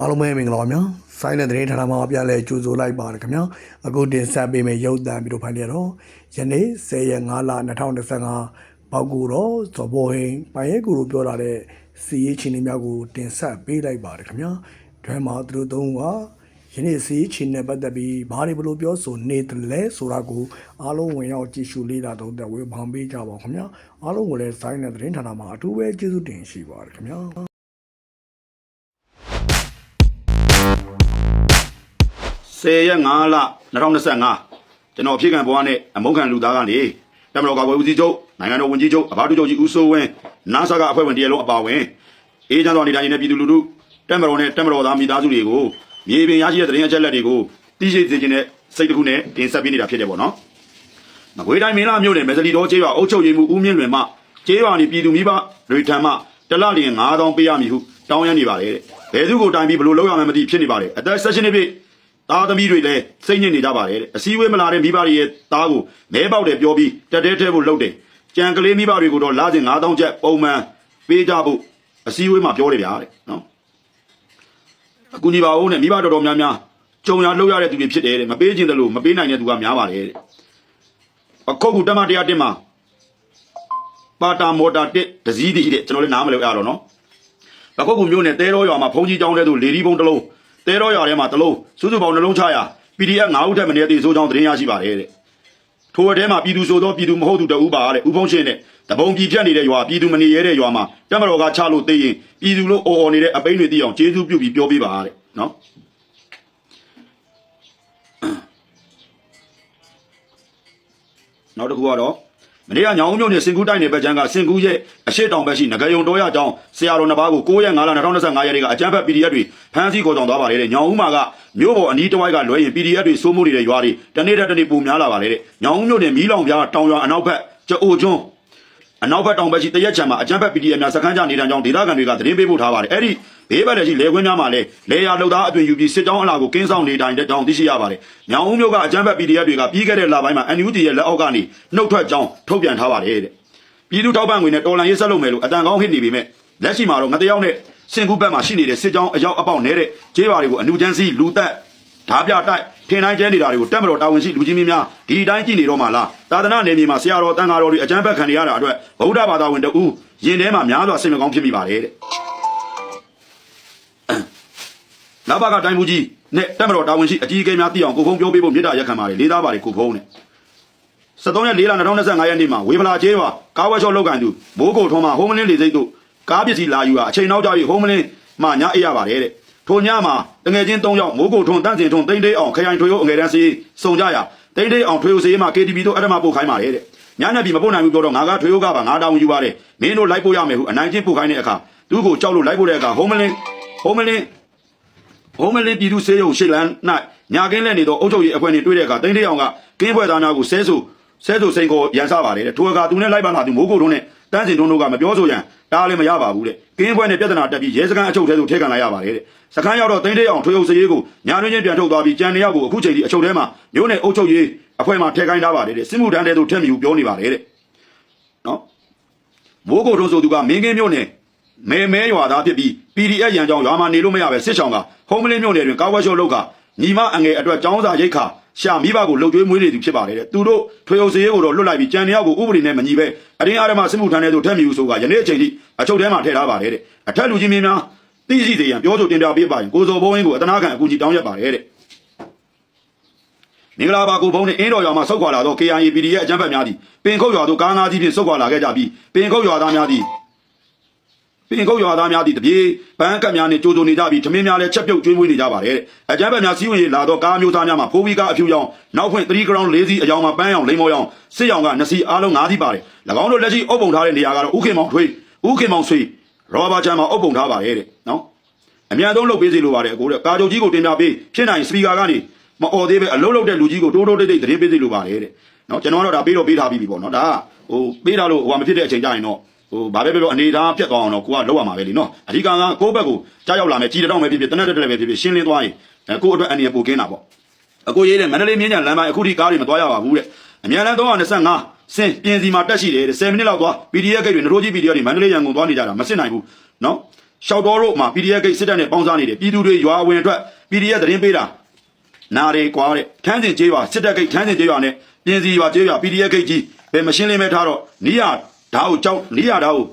အားလုံးပဲမင်္ဂလာပါဗျာဆိုင်းတဲ့သတင်းဌာနမှာပြန်လဲကြိုဆိုလိုက်ပါတယ်ခင်ဗျာအခုတင်ဆက်ပေးမယ့်ရုပ်သံပြီးတော့ဖိုင်ရတော့ယနေ့10ရက်5လ2025ပေါက်ကူတော့ဇော်ဘောဟင်းပိုင်ရဲကူတို့ပြောလာတဲ့စီရေးချင်းတွေများကိုတင်ဆက်ပေးလိုက်ပါတယ်ခင်ဗျာတွဲမှာသူတို့သုံးကယနေ့စီရေးချင်းနဲ့ပတ်သက်ပြီးဘာတွေဘလို့ပြောဆိုနေတယ်လဲဆိုတာကိုအားလုံးဝင်ရောက်ကြည့်ရှုလေ့လာသုံးသပ်ဝေဖန်ပေးကြပါခင်ဗျာအားလုံးကိုလည်းဆိုင်းတဲ့သတင်းဌာနမှာအထူးပဲကျေးဇူးတင်ရှိပါတယ်ခင်ဗျာ 10ရက်5လ2025ကျွန်တော်အဖြစ်ခံဘဝနဲ့အမုန်းခံလူသားကနေတမတော်ကာကွယ်ဦးစီးချုပ်နိုင်ငံတော်ဝန်ကြီးချုပ်အဘဒုချုပ်ကြီးဦးစိုးဝင်းနာဆာကအဖွဲ့ဝင်တရလုံးအပါအဝင်အေးချမ်းစွာနေထိုင်နေတဲ့ပြည်သူလူထုတမတော်နဲ့တမတော်သားမိသားစုတွေကိုမြေပြင်ရရှိတဲ့သတင်းအချက်အလက်တွေကိုသိရှိစေခြင်းနဲ့စိတ်တစ်ခုနဲ့တင်ဆက်ပေးနေတာဖြစ်တယ်ပေါ့နော်။မကွေးတိုင်းမင်းလာမြို့နယ်မက်စလီတော်ကျေးရွာအုပ်ချုပ်ရေးမှူးဦးမြင့်လွင်မှကျေးရွာနေပြည်သူမိဘတွေထံမှတစ်လလျင်9000ပေးရမည်ဟုတောင်းရနေပါတယ်တဲ့။ဘယ်သူကိုတိုင်ပြီးဘယ်လိုလုပ်ရမှန်းမသိဖြစ်နေပါတယ်။အသက်16နှစ်ပြည့် သားသမီးတွေလည်းစိတ်ညစ်နေကြပါတယ်တဲ့အစည်းအဝေးမလာတဲ့မိဘတွေရဲ့သားကိုမဲပေါက်တယ်ပြောပြီးတက်တဲတဲဖို့လုပ်တယ်ကြံကလေးမိဘတွေကိုတော့လာစဉ်9000ကျပ်ပုံမှန်ပေးကြဖို့အစည်းအဝေးမှာပြောတယ်ဗျာတဲ့နော်အကူညီပါဦးနဲ့မိဘတော်တော်များများကြုံရလောက်ရတဲ့သူတွေဖြစ်တယ်တဲ့မပေးခြင်းတလို့မပေးနိုင်တဲ့သူကများပါတယ်တဲ့အခုကူတမတရားတင်မှာပါတာမော်တာတစ်ဒစည်းတည်းတဲ့ကျွန်တော်လည်းနားမလည်ရတော့နော်အခုကူမျိုးနဲ့တဲတော်ရွာမှာဖုန်ကြီးကျောင်းတဲ့သူလေဒီဘုံတစ်လုံး တဲတော်ရွာထဲမှာတစ်လုံးစုစုပေါင်းနှလုံးချရာ PDF 9ဦးထက်မနည်းတည်ဆိုးကြောင်းသတင်းရရှိပါတယ်တဲ့ထိုအထဲမှာပြည်သူဆိုသောပြည်သူမဟုတ်သူတဦးပါတဲ့ဥဖုံးရှင်တဲ့တပုံပြည်ဖြတ်နေတဲ့ရွာပြည်သူမနေရတဲ့ရွာမှာတမတော်ကချလို့သိရင်ပြည်သူလို့အော်အော်နေတဲ့အပိန်းတွေသိအောင်ကျေးဇူးပြုပြီးပြောပေးပါတဲ့နော်နောက်တစ်ခုကတော့ မနေ့ကညောင်ဦးမြို့နယ်စင်ကူးတိုင်းနယ်ဘက်ချမ်းကစင်ကူးရဲ့အရှိတောင်ဘက်ရှိငကယုံတော်ရအကြောင်းဆရာတော်နှစ်ပါးကို9ရက်5လ2025ရက်နေ့ကအကြမ်းဖက် PDF တွေဖမ်းဆီးခေါ်ဆောင်သွားပါတယ်တဲ့ညောင်ဦးမှာကမြို့ပေါ်အနီးတစ်ဝိုက်ကလွဲရင် PDF တွေစိုးမိုးနေတဲ့ရွာတွေတနေ့တစ်နေ့ပုံများလာပါတယ်တဲ့ညောင်ဦးမြို့နယ်မီးလောင်ပြားတောင်ရွာအနောက်ဘက်ကျအိုကျွန်းအနောက်ဘက်တောင်ဘက်ရှိတရက်ချံမှာအကြမ်းဖက် PDF များစခန်းချနေတဲ့အကြောင်းဒေသခံတွေကသတင်းပေးပို့ထားပါတယ်အဲ့ဒီ ဘေးဘက်လည်းရှိလေခွင်းများမှာလည်းလေယာလုံသားအသွင်ယူပြီးစစ်တောင်းအလာကိုကင်းဆောင်နေတိုင်းတဲ့ကြောင်းသိရှိရပါတယ်ညောင်ဦးမြို့ကအကြမ်းဖက် PDF တွေကပြီးခဲ့တဲ့လပိုင်းမှာ NUG ရဲ့လက်အောက်ကနေနှုတ်ထွက်ကြောင်းထုတ်ပြန်ထားပါတယ်တဲ့ပြည်သူထောက်ပံ့ငွေနဲ့တော်လန်ရေးဆက်လုပ်မယ်လို့အတန်ကောင်းဟစ်နေပေမဲ့လက်ရှိမှာတော့ငတယောက်နဲ့စင်ကူးဘက်မှာရှိနေတဲ့စစ်ကြောင်းအယောက်အပေါက်နေတဲ့ကျေးရွာတွေကိုအနုချမ်းစီလူသက်ဓာပြတိုက်ထင်တိုင်းကျဲနေတာတွေကိုတက်မတော်တာဝန်ရှိလူကြီးမင်းများဒီတိုင်းကြည့်နေတော့မှလားသာသနာနယ်မြေမှာဆရာတော်တန်ဃာတော်တွေအကျမ်းဖက်ခံနေရတာအတွက်ဗုဒ္ဓဘာသာဝင်တဦးယင်ထဲမှာများစွာစိတ်မကောင်းဖြစ်မိပါတယ်တဲ့ နဘာကတိုင်းမူကြီးနဲ့တက်မတော်တာဝန်ရှိအကြီးအကဲများသိအောင်ကိုဖုံးပြောပေးဖို့မြေတားရက်ခံပါတယ်လေးသားပါတယ်ကိုဖုံးနဲ့73ရက်4လ2025ရက်နေ့မှာဝေဖလာကျေးရွာကားဝဲချော့လောက်ကန်သူမိုးကိုထုံးမှာဟိုးမလင်းလေစိတ်တို့ကားပစ္စည်းလာယူတာအချိန်နောက်ကျပြီးဟိုးမလင်းမှညအေးရပါတယ်တဲ့ထိုညမှာတငယ်ချင်း3ယောက်မိုးကိုထုံးတန့်စင်ထုံးတိမ့်တိမ့်အောင်ခရိုင်ထွေရိုးအငယ်တန်းစီစုံကြရတိမ့်တိမ့်အောင်ထွေရိုးစီမှာ KTV တို့အထမပို့ခိုင်းပါတယ်တဲ့ညညပြီမပို့နိုင်ဘူးပြောတော့ငါကထွေရိုးကပါငါတောင်းယူပါတယ်မင်းတို့လိုက်ပို့ရမယ်ဟုအနိုင်ချင်းပို့ခိုင်းတဲ့အခါသူ့ကိုကြောက်လို့လိုက်ပို့တဲ့အခါဟိုးမလင်းဟိုးမလင်း ဟိုမလင်းပြည်သူစေးရုံရှစ်လန်း၌ညာကင်းလက်နေသောအုပ်ချုပ်ရေးအဖွဲ့နှင့်တွေ့တဲ့အခါတိမ့်တိအောင်ကကင်းဖွဲ့သားများကိုဆဲဆူဆဲဆူစိန်ကိုရန်စားပါတယ်တဲ့ထိုအခါသူနဲ့လိုက်ပါလာသူမိုးကိုထုံးနဲ့တန်းစင်ထုံးတို့ကမပြောဆိုရန်တားလည်းမရပါဘူးတဲ့ကင်းဖွဲ့နဲ့ပြဿနာတက်ပြီးရဲစခန်းအချုပ်ထဲသို့ထည့်ခံလိုက်ရပါတယ်တဲ့စခန်းရောက်တော့တိမ့်တိအောင်ထွေအုပ်စရေးကိုညာတွင်ချင်းပြန်ထုတ်သွားပြီးကြံနေရောက်ကိုအခုချိန်ထိအချုပ်ထဲမှာမျိုးနဲ့အုပ်ချုပ်ရေးအဖွဲ့မှထည့်ခိုင်းထားပါတယ်တဲ့စစ်မှုထမ်းတဲ့သို့ထည့်မြူပြောနေပါတယ်တဲ့နော်မိုးကိုထုံးဆိုသူကမင်းကင်းမြို့နယ် မဲမဲရွာသားဖြစ်ပြီး PDF ရန်ကြောင်းရွာမှာနေလို့မရပဲစစ်ဆောင်ကဟုံးမလင်းမြို့နယ်တွင်ကာဝါရှော့လောက်ကညီမအငယ်အတွက်ចောင်းစာရိတ်ခါရှာမိဘကိုလှုပ်ကြွေးမွေးနေသူဖြစ်ပါတယ်တဲ့သူတို့ထွေအုပ်စရေးကိုတော့လွတ်လိုက်ပြီးကြံတယောက်ကိုဥပဒေနဲ့မညီပဲအရင်အားရမစစ်မှုထမ်းတဲ့သူထက်မြူဆိုကယနေ့အချိန်ထိအချုပ်ထဲမှာထည့်ထားပါတယ်တဲ့အထက်လူကြီးမင်းများသိရှိစေရန်ပြောဆိုတင်ပြပေးပါရင်ကိုစောဘုံဝင်းကိုအတနာခံအကူကြီးတောင်းရပါတယ်တဲ့မင်္ဂလာပါကိုဖုန်းနဲ့အင်းတော်ရွာမှာဆုတ်ခွာလာတော့ KIA PD ရဲ့အကြမ်းဖက်များသည်ပင်ခုတ်ရွာသို့ကားငါးစီးဖြင့်ဆုတ်ခွာလာခဲ့ကြပြီးပင်ခုတ်ရွာသားများသည် ပင်ခုတ်ရွာသားများသည်တပြေးပန်းကတ်များနှင့်ကြိုးကြိုနေကြပြီးထမင်းများလည်းချက်ပြုတ်ကျွေးမွေးနေကြပါတယ်တဲ့အကြမ်းဖက်များစီးဝင်လာတော့ကားမျိုးသားများမှာဖိုးဘီကားအဖြူရောင်နောက်ဖွင့်3 ground 4စီးအယောင်မှာပန်းရောင်လိမ္မော်ရောင်စစ်ရောင်က2စီးအားလုံး5စီးပါတယ်၎င်းတို့လက်ရှိအုပ်ပုံထားတဲ့နေရာကတော့ဥခင်မောင်ထွေးဥခင်မောင်ဆွေရောဘာချမ်းမှာအုပ်ပုံထားပါတယ်တဲ့နော်အများဆုံးလုပ်ပေးစီလိုပါတယ်အကိုတဲ့ကာကြုံကြီးကိုတင်ပြပေးဖြစ်နိုင်စပီကာကနေမអော်သေးပဲအလုံးလုံးတဲ့လူကြီးကိုတိုးတိုးတိတ်တိတ်သတင်းပေးစီလိုပါတယ်တဲ့နော်ကျွန်တော်ကတော့ဒါပေးတော့ပေးထားပြီးပြီပေါ့နော်ဒါကဟိုပေးထားလို့ဟိုမဖြစ်တဲ့အချိန်ကြရင်တော့ ဟိုဘာပဲပြောပြောအနေသားပြတ်သွားအောင်တော့ကိုကလောက်ရမှာပဲလीနော်အဓိကကကိုယ့်ဘက်ကိုကြားရောက်လာမယ်ကြီးတောင်ပဲဖြစ်ဖြစ်တနက်တက်တက်ပဲဖြစ်ဖြစ်ရှင်းလင်းသွားရင်အဲကိုယ့်အတွက်အနေနဲ့ပိုကင်းတာပေါ့အကိုရေးတဲ့မန္တလေးမြင်းညာလမ်းပိုင်းအခုထိကားတွေမသွားရပါဘူးတဲ့အမြန်လမ်း325စင်ပြင်စီမှာတက်ရှိတယ်တဲ့10မိနစ်လောက်သွား PDF ဂိတ်တွေနရိုးကြီး PDF တွေမန္တလေးရန်ကုန်သွားနေကြတာမစစ်နိုင်ဘူးနော်ရှောက်တော်တို့မှာ PDF ဂိတ်စစ်တပ်နဲ့ပေါင်းစားနေတယ်ပြည်သူတွေရွာဝင်အတွက် PDF သတင်းပေးတာနားတွေကွာတဲ့ထန်းစင်ကျေးရွာစစ်တပ်ဂိတ်ထန်းစင်ကျေးရွာနဲ့ပြင်စီရွာကျေးရွာ PDF ဂိတ်ကြီးဘယ်မရှင်းလင်းမဲထားတော့နီးရ ဓာတ်ကိုကြောက်နီးရဓာတ်ကို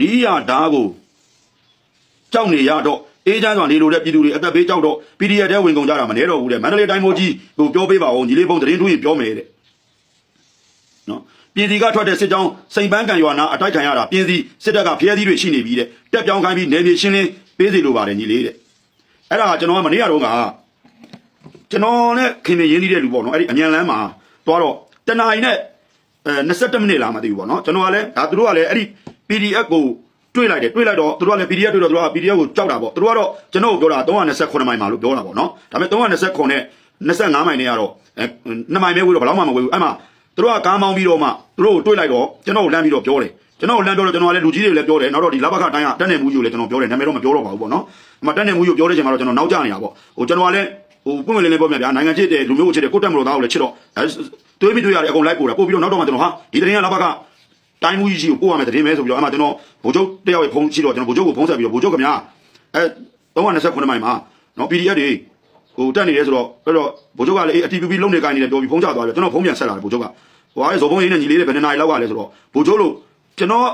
နီးရဓာတ်ကိုကြောက်နေရတော့အေးချမ်းစွာနေလို့တဲ့ပြည်သူတွေအသက်ဘေးကြောက်တော့ PDF တဲ့ဝင်ကုန်ကြတာမနေတော့ဘူးတဲ့မန္တလေးတိုင်းမိုးကြီးဟိုပြောပေးပါဦးညီလေးဘုံသတင်းထူးရင်ပြောမယ်တဲ့နော်ပြည်စီကထွက်တဲ့စစ်ကြောင်းစိန်ပန်းကံရွာနာအတိုက်ခံရတာပြည်စီစစ်တပ်ကဖျဲသီးတွေရှိနေပြီတဲ့တက်ပြောင်းခိုင်းပြီးနေမြေရှင်းလင်းပေးစီလိုပါတယ်ညီလေးတဲ့အဲ့ဒါကကျွန်တော်ကမနေ့ကတော့ကကျွန်တော်နဲ့ခင်မင်းရင်းနှီးတဲ့လူပေါ့နော်အဲ့ဒီအမြန်လမ်းမှာသွားတော့တနင်္လာရီနဲ့ အဲ27မိနစ်လာမသိဘူးပေါ့နော်ကျွန်တော်ကလည်းဒါသူတို့ကလည်းအဲ့ဒီ PDF ကိုတွေးလိုက်တယ်တွေးလိုက်တော့သူတို့ကလည်း PDF တွေးတော့သူတို့က PDF ကိုကြောက်တာပေါ့သူတို့ကတော့ကျွန်တော်ကိုပြောတာ329မိုင်မှာလို့ပြောတာပေါ့နော်ဒါပေမဲ့329နဲ့25မိုင်နဲ့ကတော့အဲ2မိုင်ပဲဝေးတော့ဘယ်တော့မှမဝေးဘူးအဲ့မှာသူတို့ကကားမောင်းပြီးတော့မှသူတို့ကိုတွေးလိုက်တော့ကျွန်တော်ကိုလမ်းပြီးတော့ပြောတယ်ကျွန်တော်ကိုလမ်းပြောတော့ကျွန်တော်ကလည်းလူကြီးတွေလည်းပြောတယ်နောက်တော့ဒီလဘခတိုင်းကတက်နေမှုကြီးကိုလည်းကျွန်တော်ပြောတယ်နာမည်တော့မပြောတော့ပါဘူးပေါ့နော်ဒီမှာတက်နေမှုကြီးကိုပြောတဲ့ချိန်မှာတော့ကျွန်တော်နောက်ကျနေတာပေါ့ဟိုကျွန်တော်ကလည်း ဟိုပွင့်ဝင်လင်းလေးပြောမြဗျာနိုင်ငံချစ်တဲ့လူမျိုးကိုချစ်တဲ့ကိုတက်မလို့သားကိုလည်းချစ်တော့အဲတွေးပြီးတွေးရတယ်အကုန်လိုက်ပို့တာပို့ပြီးတော့နောက်တော့မှကျွန်တော်ဟာဒီတရင်ကလဘခတိုင်းမှုကြီးကြီးကိုပို့ရမယ်တရင်မဲဆိုပြီးတော့အဲ့မှာကျွန်တော်ဗိုလ်ချုပ်တယောက်ရဲ့ဖုန်းရှိတော့ကျွန်တော်ဗိုလ်ချုပ်ကိုဖုန်းဆက်ပြီးတော့ဗိုလ်ချုပ်ခင်ဗျာအဲ329မိုင်မှာနော် PDF တွေဟိုတက်နေရဲဆိုတော့အဲ့တော့ဗိုလ်ချုပ်ကလည်းအေးအတီပီပီလုံနေကိုင်းနေတယ်ပြောပြီးဖုန်းချသွားပြီကျွန်တော်ဖုန်းပြန်ဆက်လာတယ်ဗိုလ်ချုပ်ကဟိုအဲဇော်ဘုံရင်းနဲ့ညီလေးတွေဘယ်နှစ်နာရီလောက်ကလဲဆိုတော့ဘူချိုးလို့ကျွန်တော်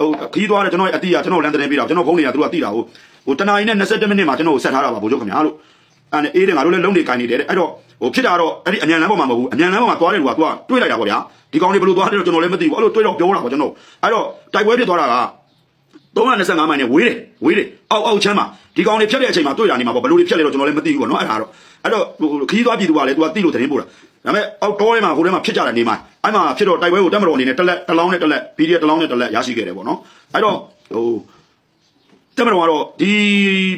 ဟိုခီးသွားတယ်ကျွန်တော်ရဲ့အတီးကကျွန်တော်လမ်းတဲ့ပေးတာကျွန်တော်ဖုန်းတွေကသူတို့ကတီးတာကိုဟိုတနာရီနဲ့22မိနစ်မှာကျွန်တော်ကိုဆက်ထားတာပါဘူချိုးခင်ဗျာလို့ အဲ့အေးတယ်ငါတို့လည်းလုံးနေကိုင်းနေတယ်တဲ့အဲ့တော့ဟိုဖြစ်တာတော့အဲ့ဒီအမြန်လမ်းပေါ်မှာမဟုတ်ဘူးအမြန်လမ်းပေါ်မှာသွားတဲ့လူကသူကတွေးလိုက်တာပေါ့ဗျာဒီကောင်လေးဘယ်လိုသွားလဲတော့ကျွန်တော်လည်းမသိဘူးအဲ့လိုတွေးတော့ပြောတာပေါ့ကျွန်တော်အဲ့တော့တိုက်ပွဲဖြစ်သွားတာက325မိုင်နဲ့ဝေးတယ်ဝေးတယ်အောက်အောက်ချမ်းမှာဒီကောင်လေးဖြတ်တဲ့အချိန်မှာတွေ့တာနေမှာပေါ့ဘယ်လိုတွေဖြတ်လဲတော့ကျွန်တော်လည်းမသိဘူးပေါ့နော်အဲ့ဒါတော့အဲ့တော့ခီးသွားပြည်သူကလည်းသူကသိလို့သတင်းပို့တာဒါပေမဲ့အောက်တောထဲမှာဟိုထဲမှာဖြစ်ကြတဲ့နေမှာအဲ့မှာဖြစ်တော့တိုက်ပွဲကိုတက်မတော်အနေနဲ့တက်လက်တလောင်းနဲ့တက်လက် PDF တလောင်းနဲ့တက်လက်ရရှိခဲ့တယ်ပေါ့နော်အဲ့တော့ဟို တက်မတော်ကတော့ဒီ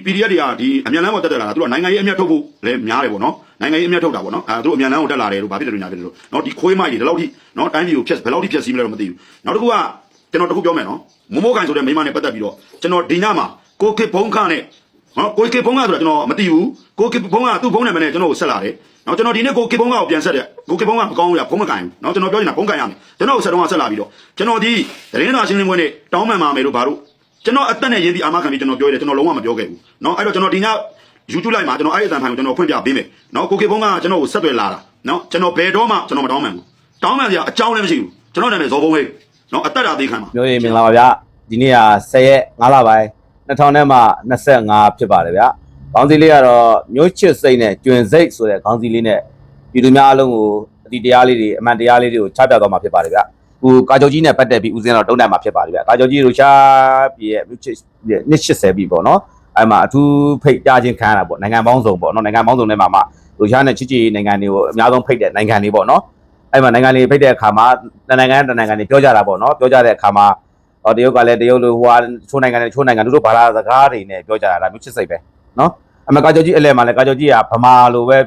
PDF တွေကဒီအမြန်လမ်းပေါ်တက်တက်လာတာသူကနိုင်ငံရေးအမျက်ထုတ်ဖို့လည်းများတယ်ပေါ့နော်နိုင်ငံရေးအမျက်ထုတ်တာပေါ့နော်အဲသူတို့အမြန်လမ်းကိုတက်လာတယ်လို့ဘာဖြစ်တယ်လို့ညာဖြစ်တယ်လို့နော်ဒီခွေးမိုက်တွေဒီလောက်ထိနော်တိုင်းပြည်ကိုဖျက်ဘယ်လောက်ထိဖျက်ဆီးမလဲတော့မသိဘူးနောက်တစ်ခုကကျွန်တော်တစ်ခုပြောမယ်နော်မမိုးခိုင်ဆိုတဲ့မိန်းမနဲ့ပတ်သက်ပြီးတော့ကျွန်တော်ဒီညမှာကိုခေဘုံခနဲ့နော်ကိုခေဘုံခဆိုတာကျွန်တော်မသိဘူးကိုခေဘုံကသူ့ဘုံနဲ့မနဲ့ကျွန်တော်ကိုဆက်လာတယ်နော်ကျွန်တော်ဒီနေ့ကိုခေဘုံကကိုပြန်ဆက်တယ်ကိုခေဘုံကမကောင်းဘူးရဘုံမကန်ဘူးနော်ကျွန်တော်ပြောနေတာဘုံကန်ရမယ်ကျွန်တော်ကိုဆက်တော့ဆက်လာပြီးတော့ကျွန်တော်ဒီသတင်းစာရှင်းလင်းပွဲနဲ့တောင်းပန်ပါမယ်လို့ဘာလို့ ကျွန်တော်အသက်နဲ့ရင်းပြီးအာမခံပြီးကျွန်တော်ပြောရတယ်ကျွန်တော်လုံးဝမပြောခဲ့ဘူးနော်အဲ့တော့ကျွန်တော်ဒီည YouTube လိုက်မှာကျွန်တော်အဲ့ဒီအတန်ဖိုင်ကိုကျွန်တော်ဖွင့်ပြပေးမယ်နော်ကိုခေဘုံကကျွန်တော်ကိုဆက်သွယ်လာတာနော်ကျွန်တော်ဘယ်တော့မှကျွန်တော်မတောင်းပန်ဘူးတောင်းပန်စရာအကြောင်းလည်းမရှိဘူးကျွန်တော်နာမည်ဇော်ဘုံဟေးနော်အသက်တာသေးခံပါမျိုးရည်မင်္ဂလာပါဗျာဒီနေ့က10ရက်5လပိုင်း2000နဲ့မှ25ဖြစ်ပါတယ်ဗျာခေါင်းစည်းလေးကတော့မျိုးချစ်စိတ်နဲ့ကျွင်စိတ်ဆိုတဲ့ခေါင်းစည်းလေးနဲ့ပြည်သူများအလုံးကိုအတီတရားလေးတွေအမှန်တရားလေးတွေကိုချပြသွားမှာဖြစ်ပါတယ်ဗျာ ဟိုကာကြောကြီးနဲ့ပတ်သက်ပြီးဦးစင်းတော့တုံးတန်မှာဖြစ်ပါတယ်ဗျာကာကြောကြီးတို့ရှားပြည်ရဲ့မျိုးချစ်နှစ်80ပြီပေါ့နော်အဲ့မှာအထူးဖိတ်ကြားခြင်းခံရတာပေါ့နိုင်ငံပေါင်းစုံပေါ့နော်နိုင်ငံပေါင်းစုံထဲမှာမှလူရှားနဲ့ချစ်ချစ်နိုင်ငံတွေကိုအများဆုံးဖိတ်တဲ့နိုင်ငံတွေပေါ့နော်အဲ့မှာနိုင်ငံတွေဖိတ်တဲ့အခါမှာတစ်နိုင်ငံတစ်နိုင်ငံတွေပြောကြတာပေါ့နော်ပြောကြတဲ့အခါမှာဟောတရုတ်ကလည်းတရုတ်လိုဟိုဟာချိုးနိုင်ငံနဲ့ချိုးနိုင်ငံတို့တို့ဘာသာစကားတွေနဲ့ပြောကြတာဒါမျိုးချစ်စိတ်ပဲနော် အမေကာကျော်ကြီးအလဲမှာလည်းကာကျော်ကြီးကဗမာလိုပဲ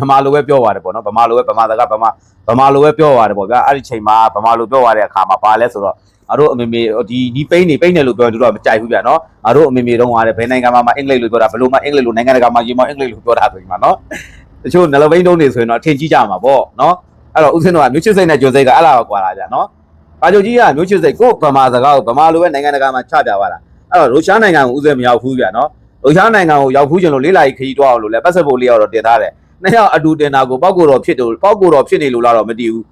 ဗမာလိုပဲပြောပါတယ်ပေါ့နော်ဗမာလိုပဲဗမာစကားဗမာဗမာလိုပဲပြောပါတယ်ပေါ့ဗျာအဲ့ဒီချိန်မှာဗမာလိုပြောရတဲ့အခါမှာဘာလဲဆိုတော့ငါတို့အမေမေဒီဒီပိန်းနေပိန်းတယ်လို့ပြောရင်တို့တော့မကြိုက်ဘူးဗျာနော်ငါတို့အမေမေတုန်းကလည်းဘယ်နိုင်ငံမှာမှအင်္ဂလိပ်လိုပြောတာဘယ်လိုမှအင်္ဂလိပ်လိုနိုင်ငံတကာမှာရေးမအင်္ဂလိပ်လိုပြောတာဆိုရင်မှာနော်တချို့နှလုံးပိန်းတုံးနေဆိုရင်တော့အထင်ကြီးကြမှာပေါ့နော်အဲ့တော့ဦးစင်းတို့ကမျိုးချစ်စိတ်နဲ့ကြိုစိတ်ကအဲ့လာကွာလာဗျာနော်ကာဂျိုကြီးကမျိုးချစ်စိတ်ကိုဗမာစကားကိုဗမာလိုပဲနိုင်ငံတကာမှာချပြသွားတာအဲ့တော့ရုရှားနိုင်ငံကိုဥစဉ်မရောက်ဘူးဗျာနော် ရုရှားနိုင်ငံကိုရောက်ဘူးကျင်လို့လေးလာကြီးခရီးတွားအောင်လို့လဲပတ်စပို့လေးရောက်တော့တင်ထားတယ်နှစ်ယောက်အတူတင်တာကိုပောက်ကိုတော်ဖြစ်တယ်ပောက်ကိုတော်ဖြစ်နေလို့လားတော့မသိဘူး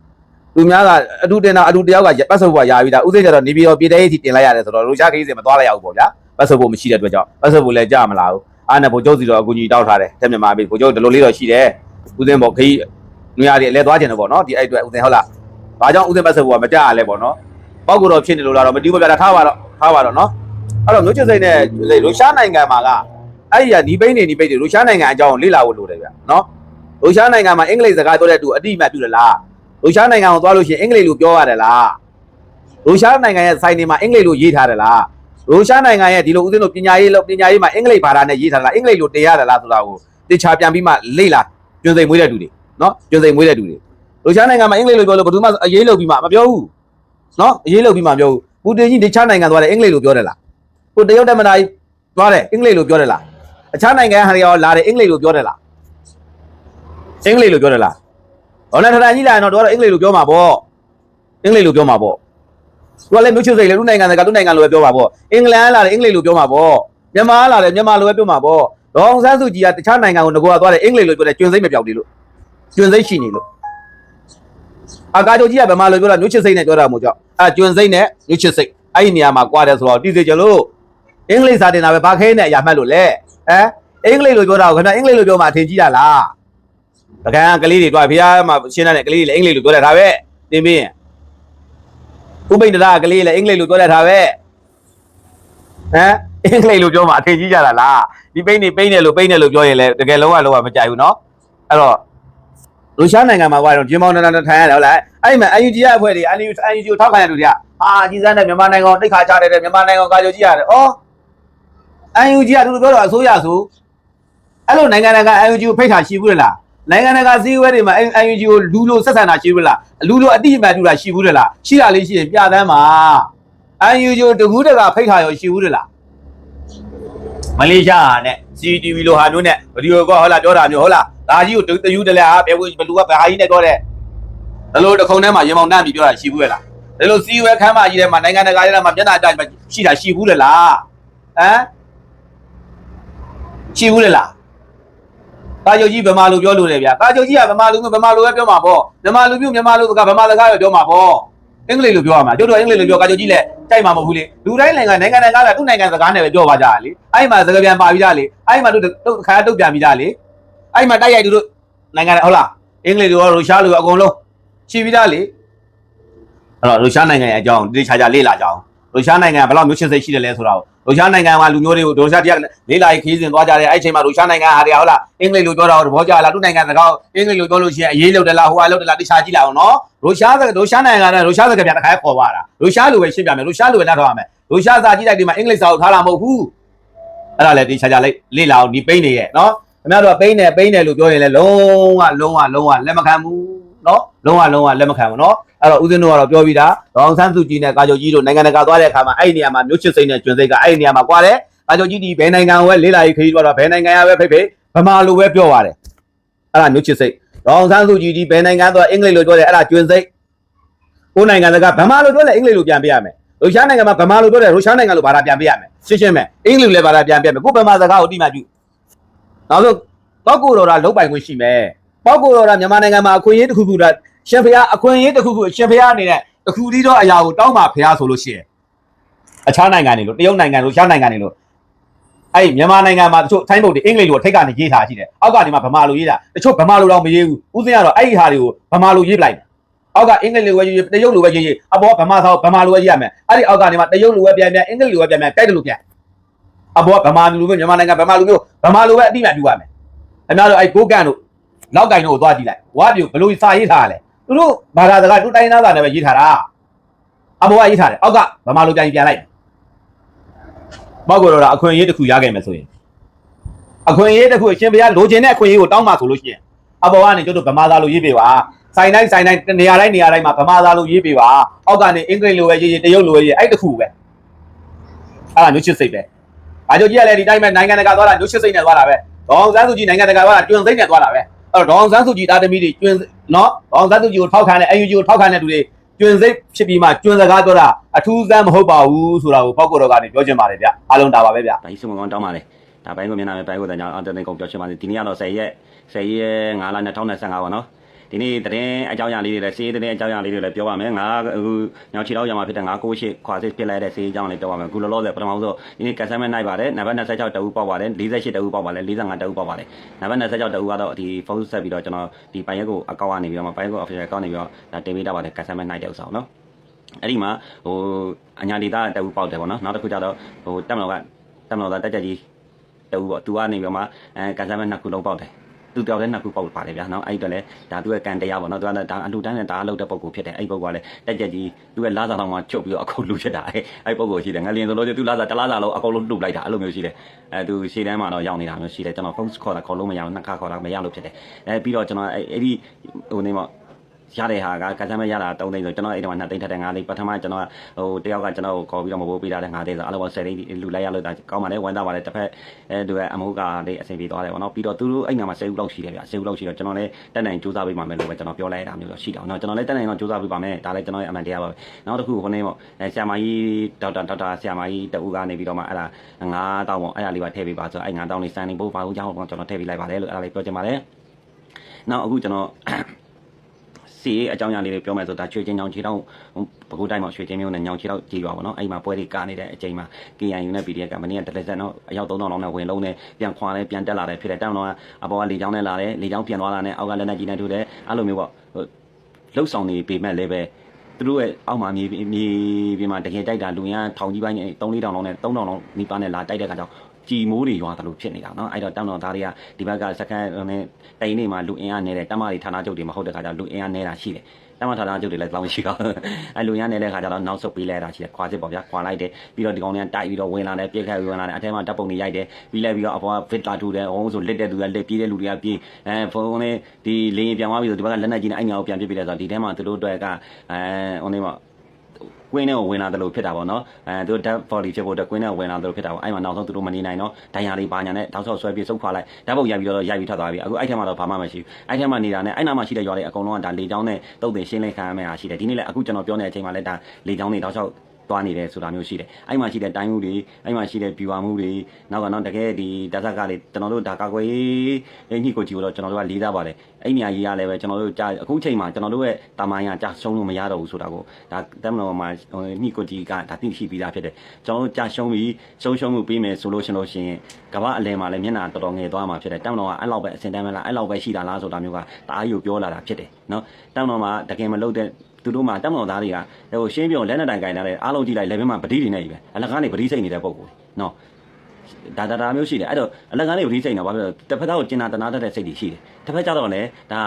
သူများကအတူတင်တာအတူတယောက်ကပတ်စပို့ကယာပြီးသားဥစဉ်ကျတော့နေပြီးတော့ပြည်တဲ့ကြီးတင်လိုက်ရတယ်ဆိုတော့ရုရှားခရီးစဉ်မသွားလိုက်ရဘူးပေါ့ဗျာပတ်စပို့မရှိတဲ့အတွက်ကြောင့်ပတ်စပို့လည်းကြမလာဘူးအားနဲ့ဗိုလ်ချုပ်စီတော့အကူကြီးတောက်ထားတယ်တက်မြန်မာပြည်ဗိုလ်ချုပ်ဒီလိုလေးတော့ရှိတယ်ဥစဉ်ပေါ့ခရီးနွေရည်အလဲသွားကျင်တယ်ပေါ့နော်ဒီအဲ့အတွက်ဥစဉ်ဟုတ်လားဘာကြောင့်ဥစဉ်ပတ်စပို့ကမကြရလဲပေါ့နော်ပေါက်ကတော့ဖြစ်နေလို့လားတော့မတီးဘူးဗျာဒါထားပါတော့ထားပါတော့နော် အဲ့တော့မျိုးချစ်စိတ်နဲ့ရုရှားနိုင်ငံမှာကအဲ့ဒီကနီးပိန်းနေနီးပိန်းနေရုရှားနိုင်ငံအကြောင်းကိုလေ့လာဖို့လိုတယ်ဗျာနော်ရုရှားနိုင်ငံမှာအင်္ဂလိပ်စကားပြောတဲ့သူအတိအမှတ်ပြုတယ်လားရုရှားနိုင်ငံကိုသွားလို့ရှိရင်အင်္ဂလိပ်လိုပြောရတယ်လားရုရှားနိုင်ငံရဲ့စိုင်းတွေမှာအင်္ဂလိပ်လိုရေးထားတယ်လားရုရှားနိုင်ငံရဲ့ဒီလိုဦးဇင်းတို့ပညာရေးလို့ပညာရေးမှာအင်္ဂလိပ်ဘာသာနဲ့ရေးထားတာလားအင်္ဂလိပ်လိုတင်ရတယ်လားဆိုတာကိုတေချာပြန်ပြီးမှလေ့လာကျွန်းစိန်မွေးတဲ့သူတွေနော်ကျွန်းစိန်မွေးတဲ့သူတွေရုရှားနိုင်ငံမှာအင်္ဂလိပ်လိုပြောလို့ဘယ်သူမှအရေးလုပ်ပြီးမှမပြောဘူးနော်အရေးလုပ်ပြီးမှပြောဘူးပူတင်ကြီးတခြားနိုင်ငံသွားတယ်အင်္ဂလိပ်လိုပြောတယ်လား ဟိုတရုတ်တမနာကြီးသွားတယ်အင်္ဂလိပ်လိုပြောတယ်လားအခြားနိုင်ငံဟာတွေရောလာတယ်အင်္ဂလိပ်လိုပြောတယ်လားအင်္ဂလိပ်လိုပြောတယ်လားဟောနဲ့ထထန်ကြီးလာရင်တော့တော့အင်္ဂလိပ်လိုပြောမှာပေါ့အင်္ဂလိပ်လိုပြောမှာပေါ့သူကလည်းမျိုးချစ်စိတ်လေသူနိုင်ငံကသူနိုင်ငံလိုပဲပြောမှာပေါ့အင်္ဂလန်လာတယ်အင်္ဂလိပ်လိုပြောမှာပေါ့မြန်မာလာတယ်မြန်မာလိုပဲပြောမှာပေါ့ဒေါအောင်ဆန်းစုကြည်ကတခြားနိုင်ငံကိုငကိုကသွားတယ်အင်္ဂလိပ်လိုပြောတယ်ကျွန်းစိတ်မပြောက်သေးလို့ကျွန်းစိတ်ရှိနေလို့အာကာချုပ်ကြီးကဗမာလိုပြောတာမျိုးချစ်စိတ်နဲ့ပြောတာမို့ကြောက်အဲကျွန်းစိတ်နဲ့မျိုးချစ်စိတ်အဲ့ဒီနေရာမှာကွာတယ်ဆိုတော့တိစေချင်လို့ အင်္ဂလိပ်စာတင်တာပဲဘာခဲနဲ့အရာမှတ်လို့လဲဟမ်အင်္ဂလိပ်လိုပြောတာကိုခင်ဗျအင်္ဂလိပ်လိုပြောမှအထင်ကြီးတာလားပကံကလေးတွေတွားဖေးမှာရှင်းတဲ့ကလေးတွေလည်းအင်္ဂလိပ်လိုပြောတယ်ဒါပဲတင်ပြီးရင် ဥပိ္ပဒရာကလေးလည်းအင်္ဂလိပ်လိုပြောတတ်တာပဲဟမ်အင်္ဂလိပ်လိုပြောမှအထင်ကြီးကြတာလားဒီပိန်းနေပိန်းတယ်လို့ပိန်းတယ်လို့ပြောရင်လည်းတကယ်လုံးဝလုံးဝမကြိုက်ဘူးเนาะအဲ့တော့ရုရှားနိုင်ငံမှာကတော့ဂျင်မောင်နန္ဒထိုင်ရတယ်ဟုတ်လားအဲ့ဒီမှာ UNG ရဲ့အဖွဲ့တွေ UNG UNG ကိုထောက်ခံရတူတွေကအာကြီးစန်းတဲ့မြန်မာနိုင်ငံကိုတိတ်ခါချတယ်တဲ့မြန်မာနိုင်ငံကိုကာကြိုကြည့်ရတယ်ဩ UNG ကသူတို့ပြောတော့အစိုးရဆိုအဲ့လိုနိုင်ငံတကာ UNG ကိုဖိတ်တာရှိဘူးလားနိုင်ငံတကာစည်းဝဲတွေမှာ UNG ကိုလူလိုဆက်ဆံတာရှိဘူးလားလူလိုအတိအမှန်တူတာရှိဘူးလားရှိတာလေးရှိရင်ပြသမ်းပါ UNG ကိုတကူးတကဖိတ်တာရောရှိဘူးလားမလေးရှားနဲ့ CCTV လိုဟာမျိုးနဲ့ဗီဒီယိုကောဟုတ်လားပြောတာမျိုးဟုတ်လားဒါကြီးကိုတယူတလဲဟာဘယ်ဝင်ဘလူကဘာကြီးနဲ့ပြောတဲ့ဒါလို့တစ်ခုံထဲမှာရေမောင်နှံ့ပြီးပြောတာရှိဘူးလေလားဒါလို့စီဝဲခမ်းမကြီးထဲမှာနိုင်ငံတကာထဲမှာမျက်နှာတိုက်ရှိတာရှိဘူးလေလားဟမ် ရှိဘူးလေလားကာချုပ်ကြီးဗမာလူပြောလို့လေဗျာကာချုပ်ကြီးကဗမာလူမျိုးဗမာလူပဲပြောမှာပေါ့ဗမာလူမျိုးမြန်မာလူကဗမာစကားပဲပြောမှာပေါ့အင်္ဂလိပ်လိုပြောရမှာကျတို့အင်္ဂလိပ်လိုပြောကာချုပ်ကြီးလည်းကြိုက်မှာမဟုတ်ဘူးလေလူတိုင်းနိုင်ငံနိုင်ငံတကာကသူ့နိုင်ငံစကားနဲ့ပဲပြောပါကြတာလေအဲ့မှာစကားပြန်ပါပြီးသားလေအဲ့မှာတို့တို့ခါတုတ်ပြန်ပြီးသားလေအဲ့မှာတိုက်ရိုက်တို့နိုင်ငံဟုတ်လားအင်္ဂလိပ်လိုရောရုရှားလိုရောအကုန်လုံးရှိပြီးသားလေအဲ့တော့ရုရှားနိုင်ငံရဲ့အကြောင်းဒီခြားခြားလေ့လာကြအောင်ရုရှားနိုင်ငံကဘယ်လောက်မျိုးရှင်းစိတ်ရှိတယ်လဲဆိုတာကို ရုရှားနိုင်ငံမှာလူမျိုးတွေကိုရုရှားတရားလေးလာခီးစဉ်သွားကြတယ်အဲ့ချိန်မှာရုရှားနိုင်ငံဟာတွေဟုတ်လားအင်္ဂလိပ်လိုပြောတာသဘောကျလားသူ့နိုင်ငံစကားအင်္ဂလိပ်လိုပြောလို့ရှိရင်အေးလို့တလားဟိုအလုပ်တလားတိချာကြည့်လိုက်အောင်နော်ရုရှားရုရှားနိုင်ငံကရုရှားစကားပြန်တစ်ခါခေါ်ပါတာရုရှားလိုပဲရှင်းပြမယ်ရုရှားလိုပဲနားထောင်ရမယ်ရုရှားစာကြည့်လိုက်ဒီမှာအင်္ဂလိပ်စာကိုထားလာမဟုတ်ဘူးအဲ့ဒါလည်းတိချာချာလေးလေ့လာအောင်ဒီပိန်းနေရဲ့နော်ခင်ဗျားတို့ကပိန်းတယ်ပိန်းတယ်လို့ပြောရင်လည်းလုံးဝလုံးဝလုံးဝလက်မခံဘူးနော်လုံးဝလုံးဝလက်မခံဘူးနော် အဲ့တော့ဦးဇင်းတို့ကတော့ပြောပြီးသားဒေါအောင်ဆန်းစုကြည်နဲ့ကာချုပ်ကြီးတို့နိုင်ငံတကာသွားတဲ့အခါမှာအဲ့ဒီနေရာမှာမျိုးချစ်စိတ်နဲ့ကျွန်းစိတ်ကအဲ့ဒီနေရာမှာကွာတယ်ကာချုပ်ကြီးဒီဘယ်နိုင်ငံကိုပဲလေးလာရေးခရီးသွားတော့ဘယ်နိုင်ငံရပဲဖိတ်ဖိတ်ဗမာလိုပဲပြောပါတယ်အဲ့ဒါမျိုးချစ်စိတ်ဒေါအောင်ဆန်းစုကြည်ဒီဘယ်နိုင်ငံသွားအင်္ဂလိပ်လိုပြောတယ်အဲ့ဒါကျွန်းစိတ်ကိုယ်နိုင်ငံကဗမာလိုပြောတယ်အင်္ဂလိပ်လိုပြန်ပေးရမယ်ရုရှားနိုင်ငံမှာဗမာလိုပြောတယ်ရုရှားနိုင်ငံလိုဘာသာပြန်ပေးရမယ်ရှင်းရှင်းပဲအင်္ဂလိပ်လိုလည်းဘာသာပြန်ပေးရမယ်ကိုယ်ဗမာစကားကိုတိမှပြုနောက်ဆုံးပောက်ကိုတော်တာလုံးပိုင်ခွင့်ရှိမယ်ပောက်ကိုတော်တာမြန်မာနိုင်ငံမှာအခွင့်အရေးတစ်ခုခုတာ ရှင်ဖျားအခွင့်အရေးတစ်ခုခုရှင်ဖျားအနေနဲ့တစ်ခုတည်းသောအရာကိုတောင်းပါဖျားဆိုလို့ရှိရင်အခြားနိုင်ငံတွေလို့တရုတ်နိုင်ငံလို့ရှားနိုင်ငံတွေလို့အဲ့မြန်မာနိုင်ငံမှာတချို့ထိုင်းဘုတ်တွေအင်္ဂလိပ်လိုထိတ်ကနေရေးထားရှိတယ်အောက်ကနေမှဗမာလိုရေးတာတချို့ဗမာလိုတော့မရေးဘူးဥစဉ်ကတော့အဲ့ဒီဟာတွေကိုဗမာလိုရေးပလိုက်တယ်အောက်ကအင်္ဂလိပ်လိုပဲရေးတရုတ်လိုပဲရေးရေးအပေါ်ကဗမာစာဗမာလိုပဲရေးရမယ်အဲ့ဒီအောက်ကနေမှတရုတ်လိုပဲပြန်ပြန်အင်္ဂလိပ်လိုပဲပြန်ပြန်တိုက်တယ်လို့ပြန်အပေါ်ကဗမာလိုပဲမြန်မာနိုင်ငံဗမာလိုမျိုးဗမာလိုပဲအတိအမှန်ပြုရမယ်အများတို့အဲ့ကိုကန်တို့လောက်ကင်တို့ကိုသွားကြည့်လိုက်ဝါပြူဘလို့စာရေးထားရလဲ သူတို့ဘာသာစကားသူတိုင်းသားစာနဲ့ပဲရေးထားတာအပေါ်ကရေးထားတယ်အောက်ကဗမာလိုပြန်ပြန်လိုက်ဘောက်ကိုတော့အခွင့်အရေးတစ်ခုရခဲ့မယ်ဆိုရင်အခွင့်အရေးတစ်ခုအရှင်ဘုရားလိုချင်တဲ့အခွင့်အရေးကိုတောင်းပါဆိုလို့ရှိရင်အပေါ်ကနေကျတို့ဗမာသားလိုရေးပေးပါဆိုင်တိုင်းဆိုင်တိုင်းနေရာတိုင်းနေရာတိုင်းမှာဗမာသားလိုရေးပေးပါအောက်ကနေအင်္ဂလိပ်လိုပဲရေးရေးတရုတ်လိုပဲရေးအဲ့တခုပဲအဲ့ဒါမျိုးချစ်စိတ်ပဲဘာကြောင့်ကြီးကလည်းဒီတိုင်းပဲနိုင်ငံတကာသွားတာမျိုးချစ်စိတ်နဲ့သွားတာပဲဒေါအောင်ဆန်းစုကြည်နိုင်ငံတကာသွားတာတွင်စိတ်နဲ့သွားတာပဲ အဲ့တော့ဒေါအောင်ဆန်းစုကြည်တာသမီတွေတွင်နော်ဒေါအောင်ဆန်းစုကြည်ကိုထောက်ခံတဲ့ UNG ကိုထောက်ခံတဲ့လူတွေတွင်စိတ်ဖြစ်ပြီးမှတွင်စကားပြောတာအထူးစမ်းမဟုတ်ပါဘူးဆိုတာကိုပောက်ကိုတော့ကနေပြောချင်ပါတယ်ဗျအားလုံးတာပါပဲဗျဒါကြီးစုံကောင်းတောင်းပါလေဒါဘိုင်းကိုမျက်နှာပဲဘိုင်းကိုတန်ကြောင်အော်တန်ကုန်ပြောချင်ပါစေဒီနေ့ကတော့10ရက်10ရက်5လ2025ပါနော် ဒီနေ့တရင်အကြောင်းအရာလေးတွေလည်းစေးတဲ့အကြောင်းအရာလေးတွေလည်းပြောပါမယ်ငါအခုညောင်ချီတော့ရမှာဖြစ်တဲ့ငါကိုရှိခွာစစ်ဖြစ်လိုက်တဲ့စေးအကြောင်းလေးပြောပါမယ်အခုလောလောဆယ်ပထမဆုံးဒီနေ့ကက်ဆယ်မဲ့နိုင်ပါတယ်နံပါတ်26တအူပေါက်ပါတယ်48တအူပေါက်ပါတယ်45တအူပေါက်ပါတယ်နံပါတ်26တအူကတော့ဒီဖုန်းဆက်ပြီးတော့ကျွန်တော်ဒီပိုင်ရက်ကိုအကောင့်ကနေပြီးတော့ပိုင်ရက်ကို official အကောင့်နေပြီးတော့ဒါတင်ပေးတာပါတယ်ကက်ဆယ်မဲ့နိုင်တဲ့ဥစ္စာနော်အဲ့ဒီမှာဟိုအညာဒေတာတအူပေါက်တယ်ပေါ့နော်နောက်တစ်ခုကျတော့ဟိုတက်မတော်ကတက်မတော်ကတက်ကြကြီးတူပေါ့သူကနေပြီးတော့မှအဲကန်ဆယ်မဲ့နှစ်ခုလုံးပေါက်တယ် သူပြောက်တဲ့နှစ်ခုပေါက်ပါတယ်ဗျာနော်အဲ့ဒီတော့လေဒါသူရဲ့ကန်တရားပေါ့နော်သူကဒါအလူတန်းနဲ့ဒါအလုပ်တဲ့ပုံကိုဖြစ်တယ်အဲ့ဒီပုံကလည်းတက်ကြက်ကြီးသူရဲ့လာစာတော်မှာချုပ်ပြီးတော့အခုလူဖြစ်တာအဲ့အဲ့ပုံကိုရှိတယ်ငလျင်ဆိုလို့သူလာစာတလားစာလုံးအကုန်လုံးလှုပ်လိုက်တာအဲ့လိုမျိုးရှိတယ်အဲသူရှေ့တန်းမှာတော့ရောက်နေတာမျိုးရှိတယ်ကျွန်တော်ဖုန်းခေါ်တာခေါ်လို့မရဘူးနှစ်ခါခေါ်တာမရလို့ဖြစ်တယ်အဲပြီးတော့ကျွန်တော်အဲ့အဲ့ဒီဟိုနေမှာ ရတဲ့ဟာကကစမ်းမရတာ3သိန်းဆိုကျွန်တော်အဲ့ဒီမှာ2သိန်းထက်တဲ့5သိန်းပထမကျွန်တော်ကဟိုတယောက်ကကျွန်တော်ကိုခေါ်ပြီးတော့မပိုးပေးတာတဲ့5သိန်းဆိုအဲ့လိုပေါ့10သိန်းလူလိုက်ရလို့ဒါကောင်းပါလေဝမ်းသာပါလေတစ်ဖက်အဲသူကအမိုးကလေးအဆင်ပြေသွားတယ်ပေါ့နော်ပြီးတော့သူတို့အဲ့နာမှာ10ဦးလောက်ရှိတယ်ဗျ10ဦးလောက်ရှိတော့ကျွန်တော်လည်းတက်နိုင်စူးစမ်းပေးပါမယ်လို့ပဲကျွန်တော်ပြောလိုက်တာမျိုးတော့ရှိတယ်နော်ကျွန်တော်လည်းတက်နိုင်တော့စူးစမ်းပေးပါမယ်ဒါလည်းကျွန်တော်ရဲ့အမှန်တရားပါပဲနောက်တစ်ခုခုနေပေါ့အဲဆရာမကြီးဒေါက်တာဒေါက်တာဆရာမကြီးတဦးကနေပြီးတော့မှအဲ့ဒါ9000ပေါ့အဲ့ဒါလေးပါထည့်ပေးပါဆိုအဲ့9000လေးစမ်းနေဖို့ဘာလို့ကြောင်းတော့ကျွန်တော်ထည့်ပေးလိုက်ပါတယ်လို့အဲ့ဒါလေးပြောချင်ပါတယ်နောက်အခုကျွန်တော် စီရေးအကြောင်းအရာလေးတွေပြောမယ်ဆိုတော့ဒါချွေချင်းညောင်ချီတော့ဘကူတိုင်းမှာချွေချင်းမျိုးနဲ့ညောင်ချီတော့ကြည်ရွာပါတော့အဲ့မှာပွဲတွေကာနေတဲ့အချိန်မှာ KNU နဲ့ PDF ကမနေ့ကတလက်ဆက်တော့အယောက်3000လောက်နဲ့ဝင်လုံးနဲ့ပြန်ခွာလဲပြန်တက်လာတယ်ဖြစ်တယ်တောင်းတော့အပေါ်ကလေချောင်းနဲ့လာတယ်လေချောင်းပြန်သွားတာနဲ့အောက်ကလက်နဲ့ကြီးနဲ့ထိုးတယ်အဲ့လိုမျိုးပေါ့ဟိုလှုပ်ဆောင်နေပေမဲ့လည်းပဲသူတို့ရဲ့အောက်မှာမြေမြေပြင်မှာတကယ်တိုက်တာလူရန်ထောင်ကြီးပိုင်းနဲ့3 4တောင်လောက်နဲ့3တောင်လောက်နီးပါးနဲ့လာတိုက်တဲ့ခါကျတော့ ကြည်မိုးတွေရွာတယ်လို့ဖြစ်နေတာနော်အဲ့တော့တောင်တော်သားတွေကဒီဘက်ကစကန်နဲ့တိုင်နေမှာလူအင်အားနဲ့တမတွေဌာနချုပ်တွေမဟုတ်တဲ့ခါကျလူအင်အားနေတာရှိတယ်တမထာတာကျုပ်တွေလည်းတောင်းရှိတော့အဲလူရနေတဲ့ခါကျတော့နောက်ဆုတ်ပေးလိုက်တာရှိတယ်ခွာစစ်ပေါ့ဗျာခွာလိုက်တယ်ပြီးတော့ဒီကောင်တွေကတိုက်ပြီးတော့ဝင်လာတယ်ပြစ်ခတ်ဝင်လာတယ်အထဲမှာတပ်ပုံတွေရိုက်တယ်ပြီးလိုက်ပြီးတော့အပေါ်ကဗစ်တာထူတယ်ဟောဆိုလက်တဲ့သူကလက်ပြေးတဲ့လူတွေကပြေးအဲဖုန်းနဲ့ဒီလေရင်ပြန်သွားပြီးတော့ဒီဘက်ကလက်နက်ကြီးနဲ့အဲ့ညာကိုပြန်ပြစ်ပေးတယ်ဆိုတော့ဒီထဲမှာသူတို့အတွက်ကအဲဟိုနေမှာ ကွင်းထဲကိုဝင်လာတယ်လို့ဖြစ်တာပေါ့နော်အဲသူ dead body ဖြစ်ဖို့အတွက်ကွင်းထဲကိုဝင်လာတယ်လို့ဖြစ်တာပေါ့အဲ့မှာနောက်ဆုံးသူတို့မနေနိုင်တော့ဒိုင်ယာလေးပါညာနဲ့တောက်ဆောက်ဆွဲပြီးစုပ်ခွာလိုက်ဓာတ်ပုံရိုက်ပြီးတော့ရိုက်ပြီးထွက်သွားပြီအခုအဲ့ထဲမှာတော့ဘာမှမရှိဘူးအဲ့ထဲမှာနေတာနဲ့အဲ့နာမှာရှိတဲ့ရွာတွေအကုန်လုံးကဒါလေချောင်းနဲ့တုတ်တင်ရှင်းလင်းခံရမယ့်ဟာရှိတယ်ဒီနေ့လည်းအခုကျွန်တော်ပြောနေတဲ့အချိန်မှာလည်းဒါလေချောင်းတွေတောက်ဆောက် သွားနေတယ်ဆိုတာမျိုးရှိတယ်အဲ့မှာရှိတဲ့တိုင်းမှုတွေအဲ့မှာရှိတဲ့ viewer မှုတွေနောက်ကနောက်တကယ်ဒီတသက်ကလေးကျွန်တော်တို့ဒါကာကွယ်ရေးညှိကိုကြည့်လို့ကျွန်တော်တို့ကလေးစားပါတယ်အဲ့မြာကြီးရလည်းပဲကျွန်တော်တို့ကြာအခုချိန်မှာကျွန်တော်တို့ရဲ့တာမိုင်းကကြာရှုံးလို့မရတော့ဘူးဆိုတာကိုဒါတက်မတော်မှာညှိကိုကြည့်ကဒါသိရှိပြီးသားဖြစ်တယ်ကျွန်တော်တို့ကြာရှုံးပြီးရှုံးရှုံးမှုပြီးမယ်ဆိုလို့ရှင်လို့ရှိရင်ကမ္ဘာအလယ်မှာလည်းမျက်နှာတော်တော်ငယ်သွားမှာဖြစ်တယ်တက်မတော်ကအဲ့လောက်ပဲအစင်တမ်းမလားအဲ့လောက်ပဲရှိတာလားဆိုတာမျိုးကတအားယူပြောလာတာဖြစ်တယ်နော်တက်မတော်မှာတကယ်မလုပ်တဲ့ သူတို့မှာတက်မတော်သားတွေကဟိုရှင်းပြုံလက်နဲ့တိုင်ကင်လာတဲ့အားလုံးကြည့်လိုက်လက်ဘင်းမှာပတိတွေနဲ့ကြီးပဲအလကားနေပတိစိတ်နေတဲ့ပုံကိုနော်ဒါဒါဒါမျိုးရှိတယ်အဲ့တော့အလကားနေပတိစိတ်နေတာဘာဖြစ်လဲတစ်ဖက်သားကိုကျင်နာတနာတတ်တဲ့စိတ်တွေရှိတယ်တစ်ဖက်ကျတော့လည်းဒါ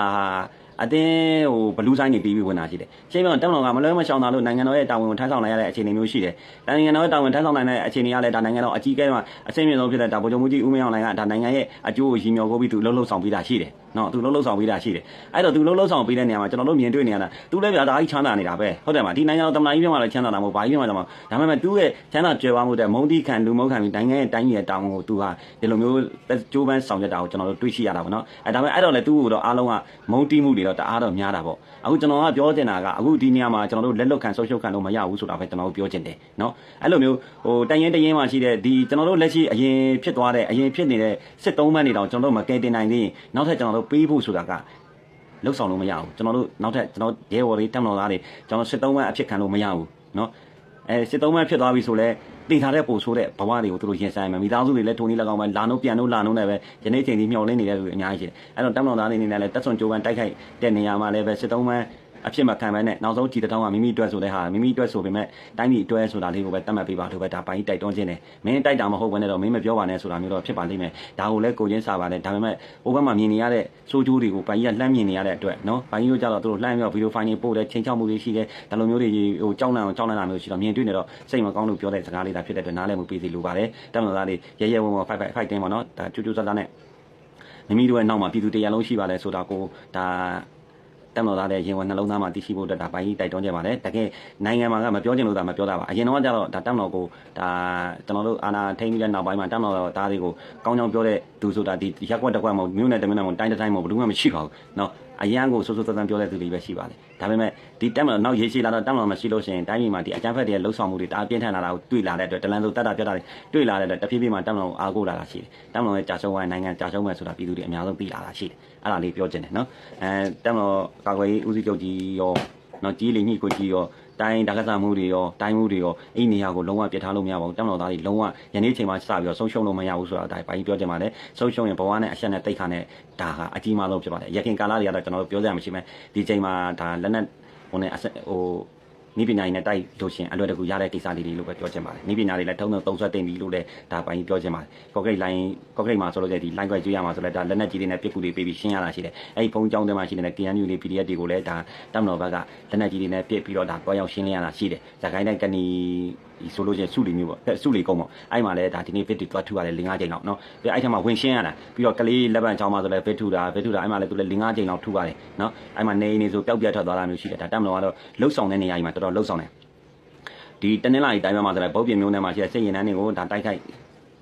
အတင်းဟိုဘလူးဆိုင်နေပြီးပြီးဝင်တာရှိတယ်ရှင်းပြောတက်မတော်ကမလွဲမရှောင်တာလို့နိုင်ငံတော်ရဲ့တာဝန်ကိုထမ်းဆောင်နိုင်ရတဲ့အခြေအနေမျိုးရှိတယ်နိုင်ငံတော်ရဲ့တာဝန်ထမ်းဆောင်နိုင်တဲ့အခြေအနေကလည်းဒါနိုင်ငံတော်အကြီးအကဲမှာအစိမ့်မြင့်ဆုံးဖြစ်တဲ့ဒါဗိုလ်ချုပ်မှုကြီးဦးမင်းအောင်လှိုင်ကဒါနိုင်ငံရဲ့အကျိုးကိုရည်မျှော်ကိုပြီးသူလှုပ်လှုပ်ဆောင်ပြီးတာရှိတယ်နော်သူလှုပ်လှုပ်ဆောင်ပြီးတာရှိတယ်အဲ့တော့သူလှုပ်လှုပ်ဆောင်ပြီးတဲ့နေရာမှာကျွန်တော်တို့မြင်တွေ့နေရတာသူလည်းဗျာဒါကြီးချမ်းသာနေတာပဲဟုတ်တယ်မဒီနိုင်ငံတော်တမန်ကြီးပြမှာလည်းချမ်းသာတာမဟုတ်ဘာကြီးပြမှာတော့ဒါမှမဟုတ်သူ့ရဲ့ချမ်းသာကြွယ်ဝမှုတဲ့မုံတီခံလူမုံခံပြီးနိုင်ငံရဲ့တိုင်းကြီးရဲ့တောင်းကိုသူဟာဒီလိုမျိုးကြိုးပမ်းဆောင်ရွက်တာကိုကျွန်တော်တို့တွေ့ရှိရတာပေါ့နော်အဲဒါပေမဲ့အဲ့တော့လေသူ့ကိုတော့အားလုံးကမုံတီးမှုတွေတော့တအားတော့များတာပေါ့အခုကျွန်တော်ကပြောချင်တာကအခုဒီနေရာမှာကျွန်တော်တို့လက်လွတ်ခံဆုပ်ရှုပ်ခံလို့မရဘူးဆိုတာပဲကျွန်တော်တို့ပြောချင်တယ်နော်အဲ့လိုမျိုးဟိုတန်ရင်တရင်မှာရှိတဲ့ဒီကျွန်တော်တို့လက်ရှိအရင်ဖြစ်သွားတဲ့အရင်ဖြစ်နေတဲ့စစ်သုံးမှန်းနေတော့ကျွန်တော်တို့မကယ်တင်နိုင်သေးရင်နောက်ထပ်ကျွန်တော်တို့ပေးဖို့ဆိုတာကလှုပ်ဆောင်လို့မရဘူးကျွန်တော်တို့နောက်ထပ်ကျွန်တော်ရဲဘော်တွေတက်မတော်သားတွေကျွန်တော်စစ်သုံးမှန်းအဖြစ်ခံလို့မရဘူးနော်အဲစစ်သုံးမှန်းဖြစ်သွားပြီဆိုလဲ တင်ထားတဲ့ပို့ဆိုးတဲ့ဘဝတွေကိုသူတို့ရင်ဆိုင်မယ်မိသားစုတွေလည်းထုံနေလောက်အောင်ပဲလာနှုတ်ပြန်နှုတ်လာနှုတ်နဲ့ပဲယနေ့ချိန်ဒီမျောလင်းနေတဲ့လူတွေအများကြီးရှိတယ်အဲ့တော့တက်မတော်သားတွေအနေနဲ့လည်းတက်ဆွန်ကြိုးပမ်းတိုက်ခိုက်တဲ့နေရာမှာလည်းပဲစစ်သုံးမှန်း အဖြစ်မခံပဲနဲ့နောက်ဆုံးကြည်တောင်းကမိမိအတွက်ဆိုတဲ့ဟာမိမိအတွက်ဆိုပေမဲ့တိုင်းပြည်အတွက်ဆိုတာလေးကိုပဲတတ်မှတ်ပေးပါလို့ပဲဒါပိုင်းတိုက်တွန်းခြင်းတယ်မင်းတိုက်တာမဟုတ်ဘဲနဲ့တော့မင်းမပြောပါနဲ့ဆိုတာမျိုးတော့ဖြစ်ပါလိမ့်မယ်ဒါကိုလည်းကိုချင်းစားပါတယ်ဒါပေမဲ့ဟိုဘက်မှာမြင်နေရတဲ့စိုးကျိုးတွေကိုပိုင်းကြီးကလှမ်းမြင်နေရတဲ့အတွက်နော်ပိုင်းကြီးတို့ကြတော့သူတို့လှမ်းပြီးတော့ဗီဒီယိုဖိုင်တွေပို့တယ်ချိန်ချောက်မှုတွေရှိတယ်ဒါလိုမျိုးတွေဟိုကြောက်လန့်အောင်ကြောက်လန့်တာမျိုးရှိတော့မြင်တွေ့နေတော့စိတ်မကောင်းလို့ပြောတဲ့စကားလေးဒါဖြစ်တဲ့အတွက်နားလည်မှုပေးစီလိုပါတယ်တက်မလို့သားလေးရဲရဲဝံ့ဝံ့ဖိုက်ဖိုက်ဖိုက်တင်းပါနော်ဒါကျူးကျူးဆဆနဲ့မိမိတို့ရဲ့နောက်မှာပြည်သူတရားလုံးရှိပါလဲဆိုတာကိုဒါ တက်မလို့သားတဲ့ရင်ဝင်နှလုံးသားမှာတည်ရှိဖို့အတွက်ဒါပိုင်းကြီးတိုက်တွန်းကြပါတယ်တကယ်နိုင်ငံမှာကမပြောချင်လို့ဒါမပြောတာပါအရင်တော့ကျတော့ဒါတက်မလို့ကိုဒါကျွန်တော်တို့အာနာထိန်းပြီးတဲ့နောက်ပိုင်းမှာတက်မလို့သားတွေကိုကောင်းကောင်းပြောတဲ့သူဆိုတာဒီရက်ကွက်တစ်ကွက်မဟုတ်မြို့နယ်တမန်တော်တိုင်းတိုင်းမဟုတ်ဘယ်သူမှမရှိပါဘူးเนาะ အရန်ကိုစိုးစိုးသန်းသန်းပြောတဲ့သူတွေပဲရှိပါလေဒါပေမဲ့ဒီတက်မလို့နောက်ရေရှည်လာတော့တက်မလို့မရှိလို့ရှိရင်တိုင်းပြည်မှာဒီအကြမ်းဖက်တွေရဲ့လှုပ်ဆောင်မှုတွေတအားပြင်းထန်လာတာကိုတွေ့လာတဲ့အတွက်တလန်စုတတ်တာပြတ်တာတွေတွေ့လာတဲ့အတွက်တဖြည်းဖြည်းမှတက်မလို့အားကိုးလာတာရှိတယ်တက်မလို့ရဲ့ကြာဆုံးဝိုင်းနိုင်ငံကြာဆုံးမယ်ဆိုတာပြည်သူတွေအများဆုံးသိလာတာရှိတယ်အဲ့ဒါလေးပြောချင်တယ်နော်အဲတက်မလို့ကာကွယ်ရေးဦးစီးချုပ်ကြီးရောနော်ကြီးလေညှိကိုကြီးရော တိုင်းဒါကစားမှုတွေရောတိုင်းမှုတွေရောအဲ့နေရာကိုလုံးဝပြစ်ထားလို့မရပါဘူးတမတော်သားတွေလုံးဝယနေ့ချိန်မှာစပြီးတော့ဆုံးရှုံးလို့မရဘူးဆိုတာဒါပိုင်းပြောချင်ပါတယ်ဆုံးရှုံးရင်ဘဝနဲ့အဆက်နဲ့တိတ်ခါနဲ့ဒါဟာအကြီးမားဆုံးဖြစ်ပါတယ်ရခင်ကာလတွေကတော့ကျွန်တော်တို့ပြောကြရမှရှိမယ်ဒီချိန်မှာဒါလက်နဲ့ဟိုနဲ့အဆက်ဟို နိပညာရေးနဲ့တိုက်လို့ရှရင်အလွယ်တကူရတဲ့ကိစ္စလေးတွေလို့ပဲပြောချင်ပါတယ်နိပညာတွေလည်းထုံးထုံသုံးဆွဲတင်ပြီလို့လည်းဒါပိုင်းပြောချင်ပါတယ်ကော့ဂရိတ်လိုင်းကော့ဂရိတ်မှာဆိုလို့ဒီ line ကွက်ကျွေးရမှာဆိုလည်းဒါလက်နက်ကြီးတွေနဲ့ပြစ်ကူတွေပေးပြီးရှင်းရတာရှိတယ်အဲ့ဒီဖုန်းကြောင်းတွေမှာရှိနေတဲ့ KNU တွေ PDF တွေကိုလည်းဒါတပ်မတော်ဘက်ကလက်နက်ကြီးတွေနဲ့ပြစ်ပြီးတော့ဒါတွားရောက်ရှင်းလင်းရတာရှိတယ်ဇာကိုင်းတိုင်းကနီဒီဆိုလို့ချင်းစုလီမျိုးပေါ့စုလီကုန်းပေါ့အဲ့မှာလည်းဒါဒီနေ့ fit တွေတွားထူရတယ်၄၅ချိန်လောက်နော်ပြီးအဲ့ထက်မှာဝင်ရှင်းရတာပြီးတော့ကလေးလက်ပံချောင်းမှာဆိုလည်း fit ထူတာ fit ထူတာအဲ့မှာလည်းသူလည်း၄၅ချိန်လောက်ထူပါတယ်နော်အဲ့မှာနေနေဆိုပျောက်ပြတ်ထွက်သွားတာမျိုးရှိတယ်ဒါတပ်မတော်ကတော့လှုပ်ဆောင်တဲ့နေရာကြီးမှာတော်တော်လှုပ်ဆောင်တယ်ဒီတနင်္လာရီတိုင်းမှာဆိုလည်းဗုတ်ပြင်းမျိုးနဲ့မှာရှိတဲ့စိတ်ရင်နှန်းတွေကိုဒါတိုက်ခိုက်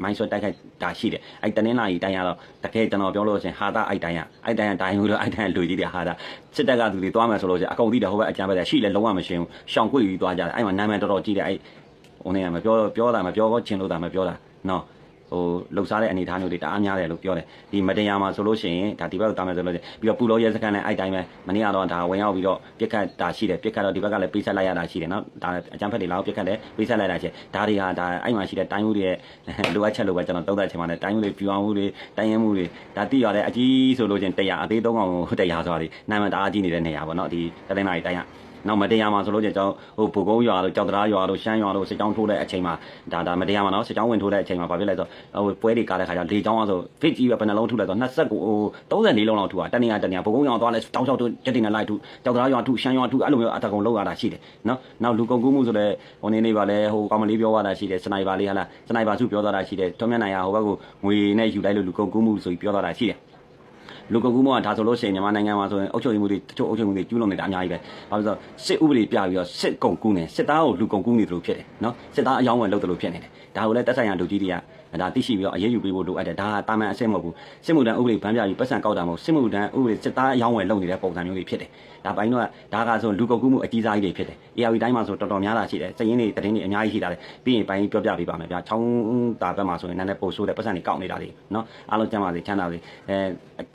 မိုင်းဆွဲတိုက်ခိုက်တာရှိတယ်အဲ့တနင်္လာရီတိုင်းကတော့တကယ်ကျွန်တော်ပြောလို့ရှင်ဟာတာအဲ့တိုင်းကအဲ့တိုင်းကတိုင်းလို့အဲ့တိုင်းကလူကြီးတွေဟာတာစစ်တပ်ကသူတွေသွားမယ်ဆိုလို့ရှင်အကုန်တိတယ်ဟိုဘက်အကြမ်းပဲရှိလဲလုံးဝမရှင်းဘူးရှောင်ကွေ့ပြီးသွားကြတယ်အဲ့မှာနာမည်တော်တော်ကြီးတယ်အဲ့ဟိုနေကမပြောပြောတာမပြောချင်လို့တာမပြောတာနော် ဟိုလှုပ်ရှားတဲ့အနေအထားမျိုးတွေတအားများတယ်လို့ပြောတယ်ဒီမတရားမှာဆိုလို့ရှိရင်ဒါဒီဘက်ကိုတားမယ်ဆိုလို့ရှိရင်ပြီးတော့ပူလောရဲစကန်နဲ့အဲ့တိုင်းပဲမနေ့ကတော့ဒါဝင်ရောက်ပြီးတော့ပြစ်ခတ်တာရှိတယ်ပြစ်ခတ်တော့ဒီဘက်ကလည်းပေးဆက်လိုက်ရတာရှိတယ်နော်ဒါအကြမ်းဖက်တွေလောက်ပြစ်ခတ်တယ်ပေးဆက်လိုက်တာရှိတယ်ဒါတွေဟာဒါအဲ့မှာရှိတဲ့တိုင်းဦးတွေရဲ့လိုအပ်ချက်လို့ပဲကျွန်တော်သုံးသပ်ချင်ပါတယ်တိုင်းဦးတွေပြူအောင်မှုတွေတိုင်းရင်မှုတွေဒါတိရတဲ့အကြီးဆိုလို့ချင်းတရားအသေးသုံးအောင်တရားဆိုတာဒီနာမည်တအားကြီးနေတဲ့နေရာပေါ့နော်ဒီတသိန်းနာရီတိုင်းက နောက်မတရားမှာဆိုလို့ကျွန်တော်ဟိုဘူကုန်းရွာတို့ကြောက်တရားရွာတို့ရှမ်းရွာတို့စစ်ကြောင်းထိုးတဲ့အချိန်မှာဒါဒါမတရားမှာနော်စစ်ကြောင်းဝင်ထိုးတဲ့အချိန်မှာဘာဖြစ်လဲဆိုဟိုပွဲတွေကားတဲ့ခါကျလေကြောင်းအောင်ဆို fit ကြီးပဲဘယ်နှလုံးထုလဲဆို29ဟို34လုံးလောက်ထုတာတနေရတနေရဘူကုန်းရွာသွားလဲတောင်းချောက်တို့ jetting နဲ့လိုက်ထုကြောက်တရားရွာထုရှမ်းရွာထုအဲ့လိုမျိုးအတကုံလောက်ရတာရှိတယ်နော်နောက်လူကုန်ကူးမှုဆိုလဲဟိုနေနေပါလဲဟိုကောင်မလေးပြောသွားတာရှိတယ်စနိုက်ပါလေးဟာလားစနိုက်ပါစုပြောသွားတာရှိတယ်ထုံးမြနိုင်ရဟိုဘက်ကငွေနဲ့ယူလိုက်လို့လူကုန်ကူးမှုဆိုပြီးပြောသွားတာရှိတယ် လူကုန်ကူးမှုကဒါဆိုလို့ရှိရင်မြန်မာနိုင်ငံမှာဆိုရင်အုပ်ချုပ်ရေးမှုတွေတချို့အုပ်ချုပ်ရေးမှုတွေကျူးလွန်နေတာအများကြီးပဲ။ဘာလို့လဲဆိုတော့စစ်ဥပဒေပြပြီးတော့စစ်ကုန်ကူးနေစစ်သားကိုလူကုန်ကူးနေတယ်လို့ဖြစ်တယ်နော်။စစ်သားအယောင်းဝယ်လုပ်တယ်လို့ဖြစ်နေတယ်။ဒါကိုလည်းတက်ဆိုင်ရာလူကြီးတွေကဒါသိရှိပြီးတော့အရေးယူပေးဖို့လိုအပ်တယ်။ဒါကတာမန်အဆင့်မဟုတ်ဘူး။စစ်မှုထမ်းဥပဒေဗန်းပြပြီးပတ်စံကောက်တာမဟုတ်စစ်မှုထမ်းဥပဒေစစ်သားအယောင်းဝယ်လုပ်နေတဲ့ပုံစံမျိုးတွေဖြစ်တယ်။ဒါပိုင်းတော့ဒါကဆိုလူကုန်ကူးမှုအကြီးစားကြီးတွေဖြစ်တယ်။ ARV တိုင်းမှာဆိုတော်တော်များတာရှိတယ်။စည်ရင်းတွေတရင်တွေအများကြီးရှိတာလေ။ပြီးရင်ပိုင်းပြောပြပေးပါမယ်ဗျာ။ချောင်းတာဘက်မှာဆိုရင်နည်းနည်းပို့ဆိုးတဲ့ပတ်စံတွေကောက်နေတာလေနော်။အားလုံးကျမ်းပါစေချမ်းသာစေ။အဲ